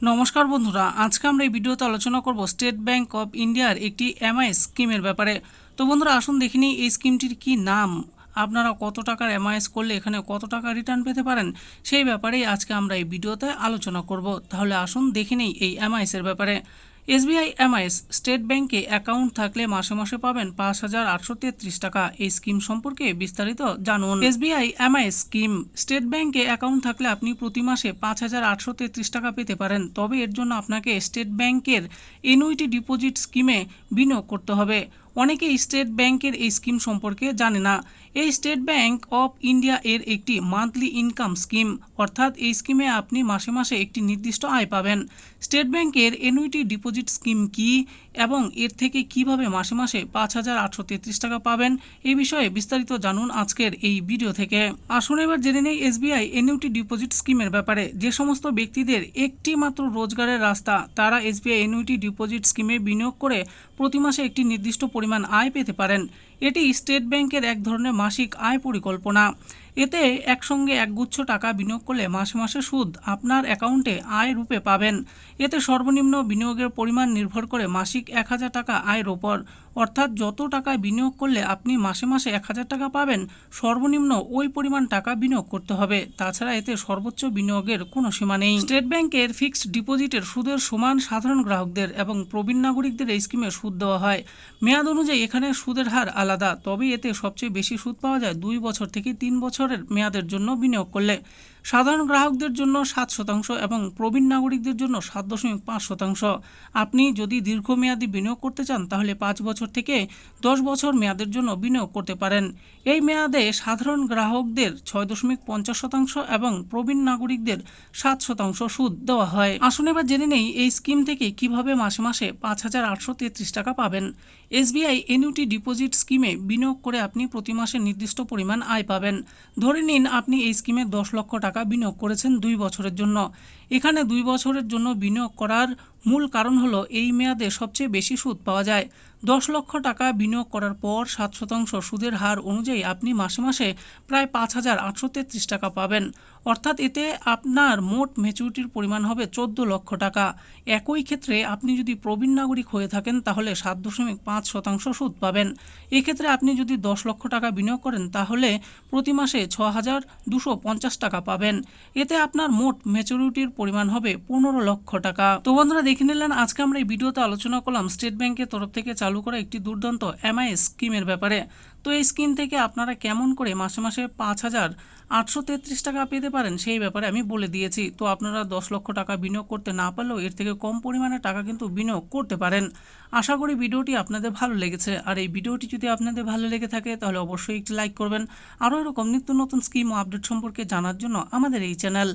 নমস্কার বন্ধুরা, আজকে আমরা এই ভিডিওতে আলোচনা করব স্টেট ব্যাংক অফ ইন্ডিয়ার একটি এমআই স্কিমের ব্যাপারে। তো বন্ধুরা, আসুন দেখিনি এই স্কিমটির কি নাম। আপনারা কত টাকার এমআইএস করলে এখানে কত টাকা রিটার্ন পেতে পারেন, সেই ব্যাপারেই আজকে আমরা এই ভিডিওতে আলোচনা করব। তাহলে আসুন দেখে নেই এই এমআইএস এর ব্যাপারে। এসবিআই এমআইএস, স্টেট ব্যাংকে অ্যাকাউন্ট থাকলে মাসে মাসে পাবেন পাঁচ হাজার আটশো তেত্রিশ টাকা। এই স্কিম সম্পর্কে বিস্তারিত জানুন। এসবিআই এমআইএস স্কিম, স্টেট ব্যাংকে অ্যাকাউন্ট থাকলে আপনি প্রতি মাসে পাঁচ হাজার আটশো তেত্রিশ টাকা পেতে পারেন। তবে এর জন্য আপনাকে স্টেট ব্যাংকের এনুইটি ডিপোজিট স্কিমে বিনিয়োগ করতে হবে। অনেকেই স্টেট ব্যাংকের এই স্কিম সম্পর্কে জানে না। এই স্টেট ব্যাংক অফ ইন্ডিয়া এর একটি মান্থলি ইনকাম স্কিম, অর্থাৎ এই স্কিমে আপনি মাসে মাসে একটি নির্দিষ্ট আয় পাবেন। স্টেট ব্যাংকের এনুইটি ডিপোজিট স্কিম কি এবং এর থেকে কীভাবে মাসে মাসে পাঁচ হাজার আটশো তেত্রিশ টাকা পাবেন এই বিষয়ে বিস্তারিত জানুন আজকের এই ভিডিও থেকে। আসুন এবার জেনে নেই এসবিআই এনুইটি ডিপোজিট স্কিমের ব্যাপারে। যে সমস্ত ব্যক্তিদের একটি মাত্র রোজগারের রাস্তা, তারা এসবিআই এনুইটি ডিপোজিট স্কিমে বিনিয়োগ করে প্রতি মাসে একটি নির্দিষ্ট পরিমাণ আয় পেতে পারেন। এটি স্টেট ব্যাংকের এক ধরনের মাসিক আয় পরিকল্পনা। এতে একসঙ্গে একগুচ্ছ টাকা বিনিয়োগ করলে মাসে মাসে সুদ আপনার অ্যাকাউন্টে আয় রূপে পাবেন। এতে সর্বনিম্ন বিনিয়োগের পরিমাণ নির্ভর করে মাসিক এক হাজার টাকা আয়ের ওপর। অর্থাৎ যত টাকা বিনিয়োগ করলে আপনি মাসে মাসে এক হাজার টাকা পাবেন, সর্বনিম্ন ওই পরিমাণ টাকা বিনিয়োগ করতে হবে। তাছাড়া এতে সর্বোচ্চ বিনিয়োগের কোনো সীমা নেই। স্টেট ব্যাংকের ফিক্সড ডিপোজিটের সুদের সমান সাধারণ গ্রাহকদের এবং প্রবীণ নাগরিকদের এই স্কিমে সুদ দেওয়া হয়। মেয়াদ অনুযায়ী এখানে সুদের হার আলাদা। তবে এতে সবচেয়ে বেশি সুদ পাওয়া যায় দুই বছর থেকে তিন বছরের মেয়াদের জন্য বিনিয়োগ করলে। সাধারণ গ্রাহকদের জন্য সাত শতাংশ এবং প্রবীণ নাগরিকদের জন্য সাত দশমিক পাঁচ শতাংশ। আপনি যদি দীর্ঘমেয়াদী বিনিয়োগ করতে চান, তাহলে পাঁচ বছর থেকে দশ বছর মেয়াদের জন্য বিনিয়োগ করতে পারেন। এই মেয়াদে সাধারণ গ্রাহকদের ছয় দশমিক পঞ্চাশ শতাংশ এবং প্রবীণ নাগরিকদের সাত শতাংশ সুদ দেওয়া হয়। আসুন এবার জেনে নেই এই স্কিম থেকে কীভাবে মাসে মাসে পাঁচ হাজার আটশো তেত্রিশ টাকা পাবেন। এসবিআই এনইউটি ডিপোজিট স্কিমে বিনিয়োগ করে আপনি প্রতি মাসে নির্দিষ্ট পরিমাণ আয় পাবেন। ধরে নিন, আপনি এই স্কিমে দশ লক্ষ টাকা বিনিয়োগ করেছেন দুই বছরের জন্য। এখানে দুই বছরের জন্য বিনিয়োগ করার মূল কারণ হলো এই মেয়াদে সবচেয়ে বেশি সুদ পাওয়া যায়। দশ লক্ষ টাকা বিনিয়োগ করার পর সাত শতাংশ সুদের হার অনুযায়ী আপনি মাসে মাসে প্রায় পাঁচ হাজার আটশো তেত্রিশ টাকা পাবেন। অর্থাৎ এতে আপনার মোট ম্যাচুরিটির পরিমাণ হবে চোদ্দ লক্ষ টাকা। একই ক্ষেত্রে আপনি যদি প্রবীণ নাগরিক হয়ে থাকেন তাহলে সাত দশমিক পাঁচ শতাংশ সুদ পাবেন। এক্ষেত্রে আপনি যদি দশ লক্ষ টাকা বিনিয়োগ করেন তাহলে প্রতি মাসে ছ হাজার দুশো পঞ্চাশ টাকা পাবেন। এতে আপনার মোট ম্যাচুরিটির পরিমাণ হবে পনেরো লক্ষ টাকা। তো বন্ধুরা দেখে নিলেন, আজকে আমরা এই ভিডিওতে আলোচনা করলাম স্টেট ব্যাংকের তরফ থেকে চালু করা একটি দুর্দান্ত এমআইএস স্কিমের ব্যাপারে। তো এই স্কিম থেকে আপনারা কেমন করে মাসে মাসে পাঁচ হাজার আটশো তেত্রিশ টাকা পেতে পারেন, সেই ব্যাপারে আমি বলে দিয়েছি। তো আপনারা দশ লক্ষ টাকা বিনিয়োগ করতে না পারলেও এর থেকে কম পরিমাণে টাকা কিন্তু বিনিয়োগ করতে পারেন। আশা করি ভিডিওটি আপনাদের ভালো লেগেছে। আর এই ভিডিওটি যদি আপনাদের ভালো লেগে থাকে, তাহলে অবশ্যই একটি লাইক করবেন। আরও এরকম নিত্য নতুন স্কিম ও আপডেট সম্পর্কে জানার জন্য আমাদের এই চ্যানেল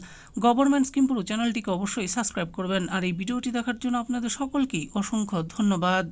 গভর্নমেন্ট স্কিম পুরো চ্যানেলটিকে অবশ্যই সাবস্ক্রাইব করবেন। আর এই ভিডিওটি দেখার জন্য আপনাদের সকলকেই অসংখ্য ধন্যবাদ।